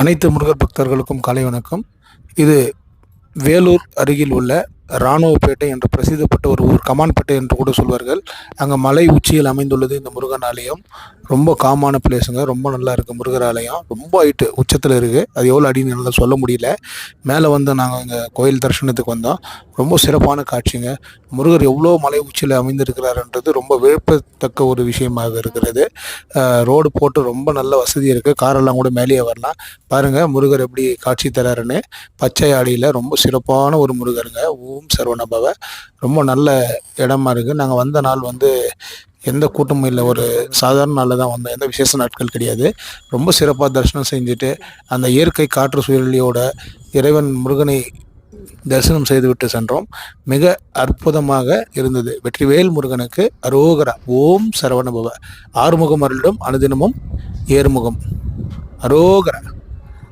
அனைத்து முருகர் பக்தர்களுக்கும் காலை வணக்கம். இது வேலூர் அருகில் உள்ள இராணுவப்பேட்டை என்று பிரசித்தப்பட்ட ஒரு ஊர் கமான்பேட்டை என்று கூட சொல்வார்கள். அங்கே மலை உச்சியில் அமைந்துள்ளது இந்த முருகன் ஆலயம் ரொம்ப காமான பிளேஸுங்க ரொம்ப நல்லா இருக்குது முருகர் ஆலயம் ரொம்ப ஹைட்டு உச்சத்தில் இருக்குது அது எவ்வளோ அடின்னு என்னால் சொல்ல முடியல. மேலே வந்து நாங்கள் இங்கே கோயில் தரிசனத்துக்கு வந்தோம். ரொம்ப சிறப்பான காட்சிங்க. முருகர் எவ்வளோ மலை உச்சியில் அமைந்திருக்கிறாருன்றது ரொம்ப விழுப்பத்தக்க ஒரு விஷயமாக இருக்கிறது. ரோடு போட்டு ரொம்ப நல்ல வசதி இருக்குது காரெல்லாம் கூட மேலேயே வரலாம். பாருங்கள் முருகர் எப்படி காட்சி தராருன்னு. பச்சை ஆடியில் ரொம்ப சிறப்பான ஒரு முருகருங்க. ஓம் சரவணபவ ரொம்ப நல்ல இடமா இருக்குது நாங்கள் வந்த நாள் வந்து எந்த கூட்டமும் இல்லை. ஒரு சாதாரண நாளில் தான் வந்தோம். எந்த விசேஷ நாட்கள் கிடையாது. ரொம்ப சிறப்பாக தரிசனம் செஞ்சுட்டு அந்த இயற்கை காற்று சூழலியோட இறைவன் முருகனை தரிசனம் செய்துவிட்டு சென்றோம். மிக அற்புதமாக இருந்தது. வெற்றிவேல் முருகனுக்கு அரோகரா. ஓம் சரவணபவ ஆறுமுகம் அருளிடும் அனுதினமும் ஏறுமுகம். அரோகரா.